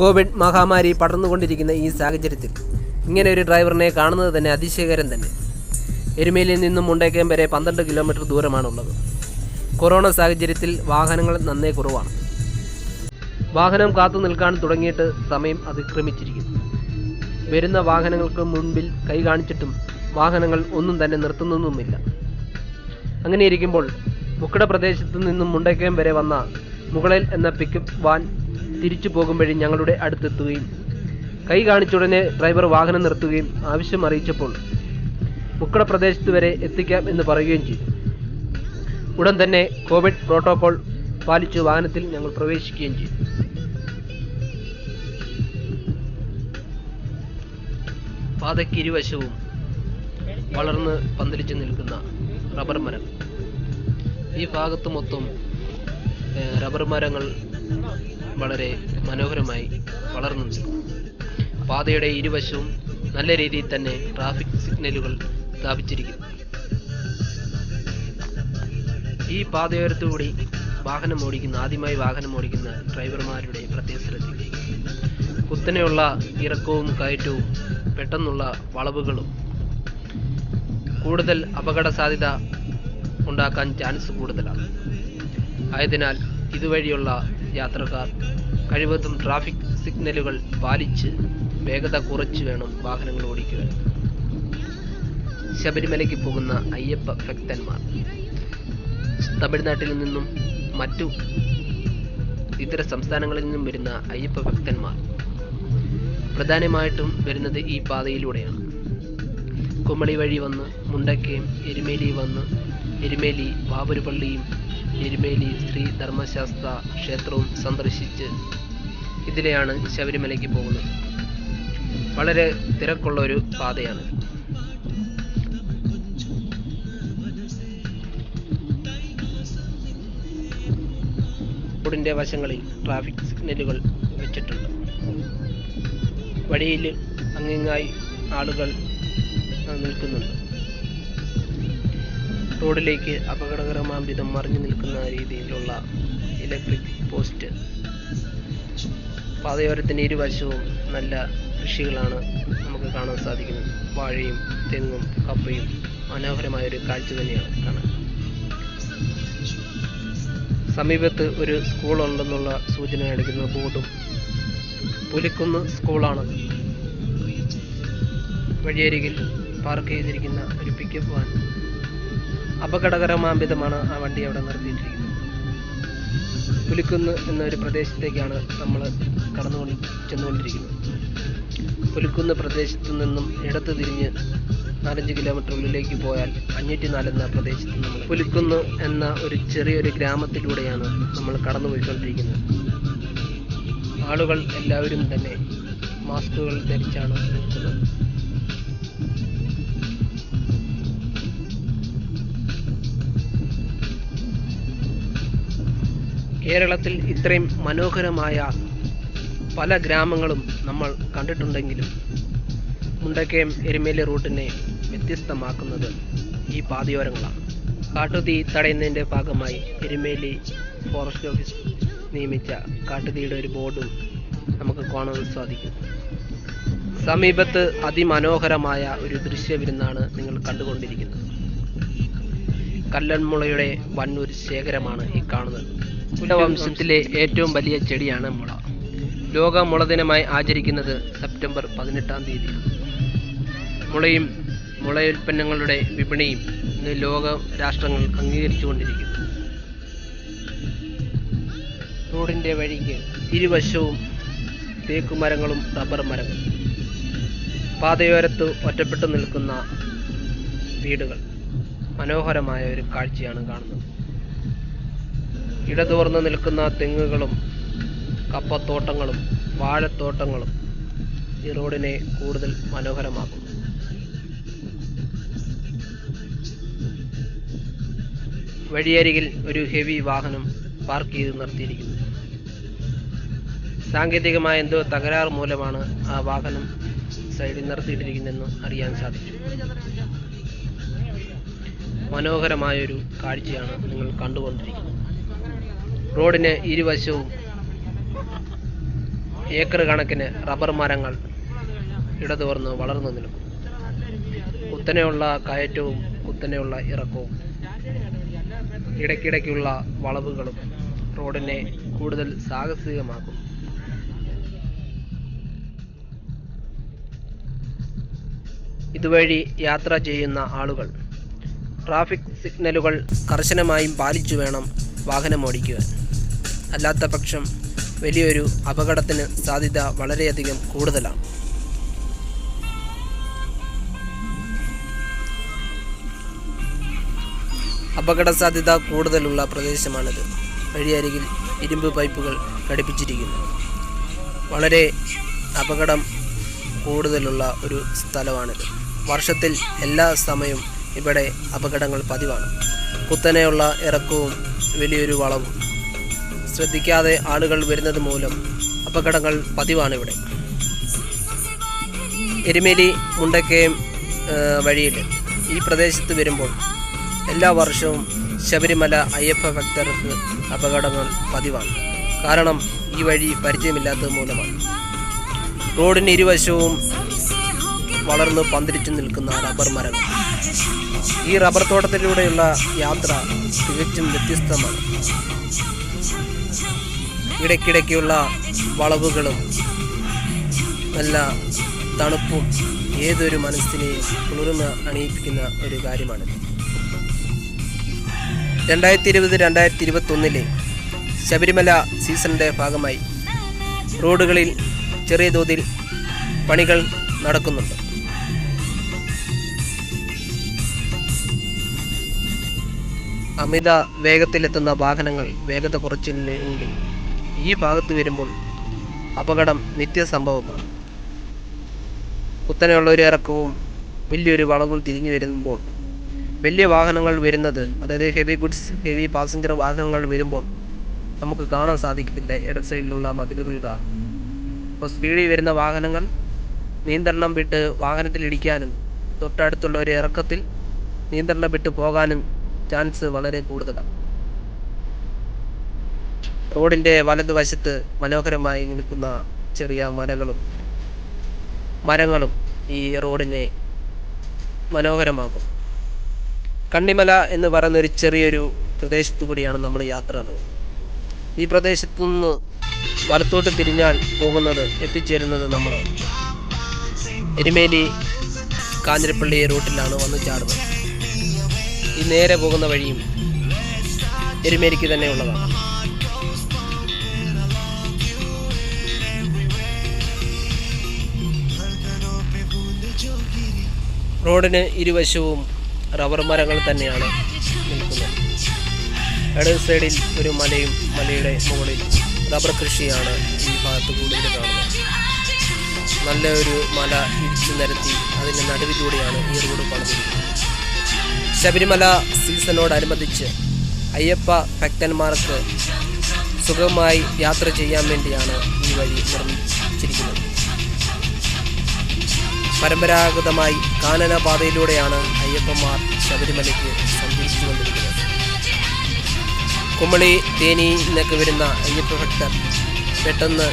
Covid മഹാമാരി പടർന്നുകൊണ്ടിരിക്കുന്ന ഈ സാഹചര്യത്തിൽ ഇങ്ങനെ ഒരു ഡ്രൈവറിനെ കാണുന്നത് തന്നെ അതിശയകരം തന്നെ. എരുമേലിയിൽ നിന്നും മുണ്ടേക്കയം വരെ പന്ത്രണ്ട് കിലോമീറ്റർ ദൂരമാണുള്ളത്. കൊറോണ സാഹചര്യത്തിൽ വാഹനങ്ങൾ നന്നേ കുറവാണ്. വാഹനം കാത്തു നിൽക്കാൻ തുടങ്ങിയിട്ട് സമയം അതിക്രമിച്ചിരിക്കുന്നു. വരുന്ന വാഹനങ്ങൾക്ക് മുൻപിൽ കൈ കാണിച്ചിട്ടും വാഹനങ്ങൾ ഒന്നും തന്നെ നിർത്തുന്നൊന്നുമില്ല. അങ്ങനെയിരിക്കുമ്പോൾ മുക്കട പ്രദേശത്തു നിന്നും മുണ്ടക്കയം വരെ വന്ന മുകളിൽ എന്ന പിക്കപ്പ് വാൻ തിരിച്ചു പോകുമ്പോഴും ഞങ്ങളുടെ അടുത്തെത്തുകയും കൈ കാണിച്ചുടനെ ഡ്രൈവർ വാഹനം നിർത്തുകയും ആവശ്യം അറിയിച്ചപ്പോൾ മുക്കട പ്രദേശത്ത് വരെ എത്തിക്കാം എന്ന് പറയുകയും ചെയ്തു. ഉടൻ തന്നെ കോവിഡ് പ്രോട്ടോകോൾ പാലിച്ച് വാഹനത്തിൽ ഞങ്ങൾ പ്രവേശിക്കുകയും ചെയ്തു. പാതയ്ക്കിരുവശവും വളർന്ന് പന്തലിച്ച് നിൽക്കുന്ന റബ്ബർ മരം. ഈ ഭാഗത്ത് മൊത്തം റബ്ബർ മരങ്ങൾ വളരെ മനോഹരമായി വളർന്നു നിൽക്കുന്നു പാതയുടെ ഇരുവശവും നല്ല രീതിയിൽ തന്നെ ട്രാഫിക് സിഗ്നലുകൾ സ്ഥാപിച്ചിരിക്കുന്നു. ഈ പാതയോരത്തുകൂടി വാഹനം ഓടിക്കുന്ന ആദ്യമായി വാഹനം ഓടിക്കുന്ന ഡ്രൈവർമാരുടെ പ്രത്യേക ശ്രദ്ധിക്കുക കുത്തനെയുള്ള ഇറക്കവും കയറ്റവും പെട്ടെന്നുള്ള വളവുകളും കൂടുതൽ അപകട സാധ്യത ഉണ്ടാക്കാൻ ചാൻസ് കൂടുതലാണ്. ആയതിനാൽ ഇതുവഴിയുള്ള യാത്രക്കാർ കഴിവതും ട്രാഫിക് സിഗ്നലുകൾ പാലിച്ച് വേഗത കുറച്ച് വേണം വാഹനങ്ങൾ ഓടിക്കുക ശബരിമലയ്ക്ക് പോകുന്ന അയ്യപ്പ ഭക്തന്മാർ. തമിഴ്നാട്ടിൽ നിന്നും മറ്റു ഇതര സംസ്ഥാനങ്ങളിൽ നിന്നും വരുന്ന അയ്യപ്പ ഭക്തന്മാർ. പ്രധാനമായിട്ടും വരുന്നത് ഈ പാതയിലൂടെയാണ്. കുമളി വഴി വന്ന് മുണ്ടക്കയും എരുമേലി വന്ന് എരുമേലി ബാബുരുപള്ളിയും എരുമേലി ശ്രീ ധർമ്മശാസ്ത്ര ക്ഷേത്രവും സന്ദർശിച്ച് ഇതിലെയാണ് ശബരിമലയ്ക്ക് പോകുന്നത്. വളരെ തിരക്കുള്ള ഒരു പാതയാണ്. റോഡിന്റെ വശങ്ങളിൽ ട്രാഫിക് സിഗ്നലുകൾ വെച്ചിട്ടുണ്ട്. വഴിയിൽ അങ്ങിങ്ങായി ആളുകൾ നിൽക്കുന്നുണ്ട്. റോഡിലേക്ക് അപകടകരമാം വിധം മറിഞ്ഞു നിൽക്കുന്ന രീതിയിലുള്ള ഇലക്ട്രിക് പോസ്റ്റ് പാതയോരത്തിന്റെ ഇരുവശവും നല്ല കൃഷികളാണ് നമുക്ക് കാണാൻ സാധിക്കുന്നത്. വാഴയും തെങ്ങും കപ്പയും മനോഹരമായ ഒരു കാഴ്ച തന്നെയാണ് കാണാൻ. സമീപത്ത് ഒരു സ്കൂൾ ഉണ്ടെന്നുള്ള സൂചന നൽകുന്ന ബോർഡും പുലിക്കുന്ന് സ്കൂളാണ്. വഴിയരികിൽ പാർക്ക് ചെയ്തിരിക്കുന്ന ഒരു പിക്കപ്പ് വാൻ. അപകടകരമാംവിധമാണ് ആ വണ്ടി അവിടെ നിർത്തിയിട്ടിരിക്കുന്നത്. പുലിക്കുന്ന് എന്ന ഒരു പ്രദേശത്തേക്കാണ് നമ്മൾ കടന്നുകൊണ്ട് ചെന്നുകൊണ്ടിരിക്കുന്നത്. പുലിക്കുന്ന് പ്രദേശത്തു നിന്നും ഇടത്ത് തിരിഞ്ഞ് നാലഞ്ച് കിലോമീറ്റർ ഉള്ളിലേക്ക് പോയാൽ അഞ്ഞൂറ്റി നാല് എന്ന പ്രദേശത്ത് നമ്മൾ പുലിക്കുന്ന് എന്ന ഒരു ചെറിയൊരു ഗ്രാമത്തിലൂടെയാണ് നമ്മൾ കടന്നുപോയിക്കൊണ്ടിരിക്കുന്നത്. ആളുകൾ എല്ലാവരും തന്നെ മാസ്കുകൾ ധരിച്ചാണ് നിൽക്കുന്നത്. കേരളത്തിൽ ഇത്രയും മനോഹരമായ പല ഗ്രാമങ്ങളും നമ്മൾ കണ്ടിട്ടുണ്ടെങ്കിലും മുണ്ടക്കയം എരുമേലി റൂട്ടിനെ വ്യത്യസ്തമാക്കുന്നത് ഈ പാതയോരങ്ങളാണ്. കാട്ടുതീ തടയുന്നതിന്റെ ഭാഗമായി എരുമേലി ഫോറസ്റ്റ് ഓഫീസ് നിയമിച്ച കാട്ടുതീയുടെ ഒരു ബോർഡും നമുക്ക് കാണാൻ സാധിക്കും. സമീപത്ത് അതിമനോഹരമായ ഒരു ദൃശ്യവിരുന്നാണ് നിങ്ങൾ കണ്ടുകൊണ്ടിരിക്കുന്നത്. കല്ലൻമുളയുടെ വന്നൊരു ശേഖരമാണ് ഈ കാണുന്നത്. കുലവംശത്തിലെ ഏറ്റവും വലിയ ചെടിയാണ് മുള. ലോക മുള ദിനമായി ആചരിക്കുന്നത് സെപ്റ്റംബർ പതിനെട്ടാം തീയതിയാണ് മുളയും മുളയുൽപ്പന്നങ്ങളുടെ വിപണിയും ഇന്ന് ലോക രാഷ്ട്രങ്ങൾ അംഗീകരിച്ചുകൊണ്ടിരിക്കുന്നു. റോഡിന്റെ വഴിക്ക് ഇരുവശവും തേക്കുമരങ്ങളും റബ്ബർ മരങ്ങളും. പാതയോരത്ത് ഒറ്റപ്പെട്ടു നിൽക്കുന്ന വീടുകൾ. മനോഹരമായ ഒരു കാഴ്ചയാണ് കാണുന്നത്. ഇടതോർന്ന് നിൽക്കുന്ന തെങ്ങുകളും കപ്പത്തോട്ടങ്ങളും വാഴത്തോട്ടങ്ങളും ഈ റോഡിനെ കൂടുതൽ മനോഹരമാക്കുന്നു വഴിയരികിൽ ഒരു ഹെവി വാഹനം പാർക്ക് ചെയ്ത് നിർത്തിയിരിക്കുന്നു. സാങ്കേതികമായ എന്തോ തകരാർ മൂലമാണ് ആ വാഹനം സൈഡിൽ നിർത്തിയിട്ടിരിക്കുന്നതെന്ന് അറിയാൻ സാധിച്ചു. മനോഹരമായൊരു കാഴ്ചയാണ് നിങ്ങൾ കണ്ടുകൊണ്ടിരിക്കുന്നത്. റോഡിന് ഇരുവശവും ഏക്കർ കണക്കിന് റബ്ബർ മരങ്ങൾ ഇടതുവർന്ന് വളർന്നു നിൽക്കും കുത്തനെയുള്ള കയറ്റവും കുത്തനെയുള്ള ഇറക്കവും ഇടയ്ക്കിടയ്ക്കുള്ള വളവുകളും റോഡിനെ കൂടുതൽ സാഹസികമാക്കും ഇതുവഴി യാത്ര ചെയ്യുന്ന ആളുകൾ ട്രാഫിക് സിഗ്നലുകൾ കർശനമായും പാലിച്ചു വേണം വാഹനം ഓടിക്കുവാൻ അല്ലാത്ത പക്ഷം വലിയൊരു അപകടത്തിന് സാധ്യത വളരെയധികം കൂടുതലാണ്. അപകട സാധ്യത കൂടുതലുള്ള പ്രദേശമാണിത്. വഴിയരികിൽ ഇരുമ്പ് പൈപ്പുകൾ ഘടിപ്പിച്ചിരിക്കുന്നു. വളരെ അപകടം കൂടുതലുള്ള ഒരു സ്ഥലമാണിത്. വർഷത്തിൽ എല്ലാ സമയവും ഇവിടെ അപകടങ്ങൾ പതിവാണ്. കുത്തനെയുള്ള ഇറക്കവും വലിയൊരു വളവും ശ്രദ്ധിക്കാതെ ആളുകൾ വരുന്നത് മൂലം അപകടങ്ങൾ പതിവാണ് ഇവിടെ എരുമേലി മുണ്ടക്കയം വഴിയിൽ ഈ പ്രദേശത്ത് വരുമ്പോൾ എല്ലാ വർഷവും ശബരിമല അയ്യപ്പ ഭക്തർക്ക് അപകടങ്ങൾ പതിവാണ്. കാരണം ഈ വഴി പരിചയമില്ലാത്തത് മൂലമാണ്. റോഡിന് ഇരുവശവും വളർന്ന് പന്തിരിച്ചു നിൽക്കുന്ന റബ്ബർ മരങ്ങൾ. ഈ റബ്ബർ തോട്ടത്തിലൂടെയുള്ള യാത്ര തികച്ചും വ്യത്യസ്തമാണ്. ഇടയ്ക്കിടയ്ക്കുള്ള വളവുകളും നല്ല തണുപ്പും ഏതൊരു മനസ്സിനെയും കുളിർന്ന് അണിയിപ്പിക്കുന്ന ഒരു കാര്യമാണ്. രണ്ടായിരത്തി ഇരുപത് രണ്ടായിരത്തി ഇരുപത്തൊന്നിലെ ശബരിമല സീസണിന്റെ ഭാഗമായി റോഡുകളിൽ ചെറിയ തോതിൽ പണികൾ നടക്കുന്നുണ്ട്. അമിത വേഗത്തിലെത്തുന്ന വാഹനങ്ങൾ വേഗത കുറച്ചില്ലെങ്കിൽ ഈ ഭാഗത്ത് വരുമ്പോൾ അപകടം നിത്യസംഭവമാണ്. കുത്തനെയുള്ള ഒരു ഇറക്കവും വലിയൊരു വളവും തിരിഞ്ഞു വരുമ്പോൾ വലിയ വാഹനങ്ങൾ വരുന്നത് അതായത് ഹെവി ഗുഡ്സ് ഹെവി പാസഞ്ചർ വാഹനങ്ങൾ വരുമ്പോൾ നമുക്ക് കാണാൻ സാധിക്കില്ല ഇട സൈഡിലുള്ള മതിലുകളുടെ അപ്പോൾ സ്പീഡിൽ വരുന്ന വാഹനങ്ങൾ നിയന്ത്രണം വിട്ട് വാഹനത്തിൽ ഇടിക്കാനും തൊട്ടടുത്തുള്ള ഒരു ഇറക്കത്തിൽ നിയന്ത്രണം വിട്ട് പോകാനും ചാൻസ് വളരെ കൂടുതലാണ്. റോഡിന്റെ വലതുവശത്ത് മനോഹരമായി നിൽക്കുന്ന ചെറിയ മരങ്ങളും മരങ്ങളും ഈ റോഡിനെ മനോഹരമാക്കും. കണ്ണിമല എന്ന് പറയുന്ന ഒരു ചെറിയൊരു പ്രദേശത്തു കൂടിയാണ് നമ്മൾ യാത്ര ഈ പ്രദേശത്തു നിന്ന് വലത്തോട്ട് തിരിഞ്ഞാൽ പോകുന്നത് എത്തിച്ചേരുന്നത് നമ്മൾ എരുമേലി കാഞ്ഞിരപ്പള്ളി റൂട്ടിലാണ് വന്ന് ചാടുന്നത്. ഈ നേരെ പോകുന്ന വഴിയും എരുമേലിക്ക് തന്നെ ഉള്ളതാണ്. റോഡിന് ഇരുവശവും റബ്ബർ മരങ്ങൾ തന്നെയാണ് നിൽക്കുന്നത്. ഇടത് സൈഡിൽ ഒരു മലയും മലയുടെ മുകളിൽ റബ്ബർ കൃഷിയാണ് ഈ ഭാഗത്ത് കൂടുതൽ കാണുന്നത്. നല്ല ഒരു മല ഇടിച്ചു നിരത്തി അതിന്റെ നടുവിലൂടെയാണ് ഈ റോഡ് പണിതിരിക്കുന്നത്. ശബരിമല സീസണോടനുബന്ധിച്ച് അയ്യപ്പ ഭക്തന്മാർക്ക് സുഖമായി യാത്ര ചെയ്യാൻ വേണ്ടിയാണ് ഈ വഴി നിർമ്മിച്ചിരിക്കുന്നത്. പരമ്പരാഗതമായി കാനന പാതയിലൂടെയാണ് അയ്യപ്പന്മാർ ശബരിമലയ്ക്ക് സഞ്ചരിച്ചുകൊണ്ടിരിക്കുന്നത്. കുമളി തേനി എന്നൊക്കെ വരുന്ന അയ്യപ്പ ഭക്തർ പെട്ടെന്ന്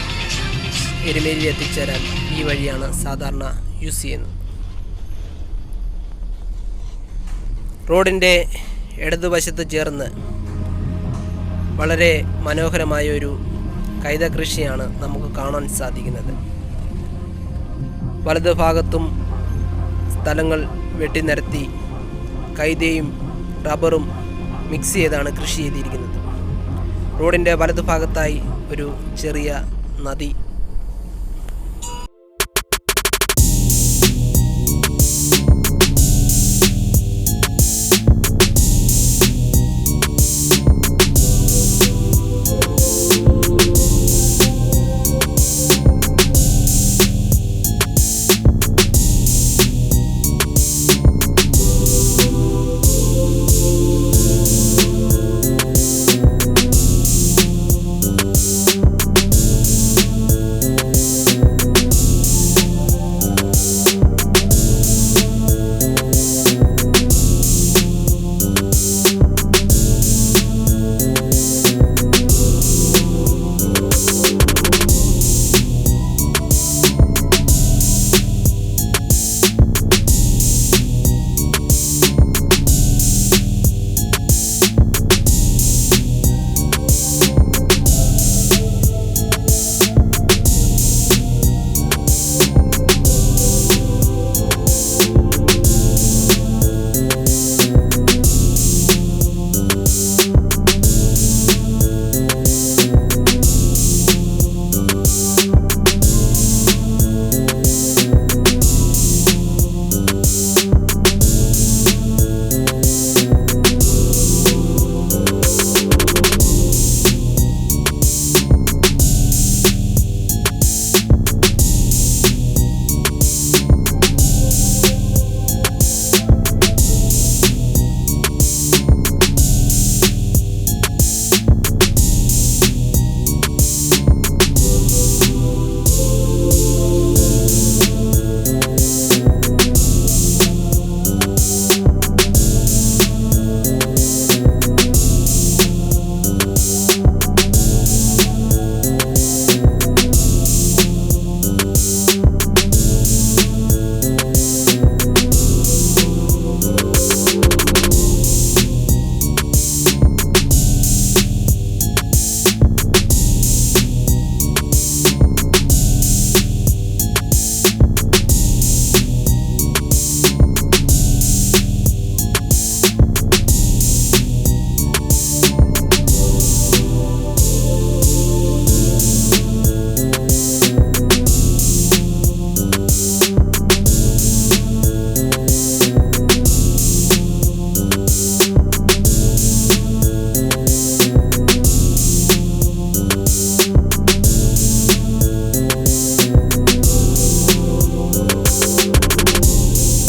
എരുമേലിയിൽ എത്തിച്ചേരാൻ ഈ വഴിയാണ് സാധാരണ യൂസ് ചെയ്യുന്നത്. റോഡിന്റെ ഇടതുവശത്ത് ചേർന്ന് വളരെ മനോഹരമായ ഒരു കൈത കൃഷിയാണ് നമുക്ക് കാണാൻ സാധിക്കുന്നത്. വലതു ഭാഗത്തും സ്ഥലങ്ങൾ വെട്ടി നിരത്തി കൈതയും റബ്ബറും മിക്സ് ചെയ്താണ് കൃഷി ചെയ്തിരിക്കുന്നത്. റോഡിന്റെ വലതു ഭാഗത്തായി ഒരു ചെറിയ നദി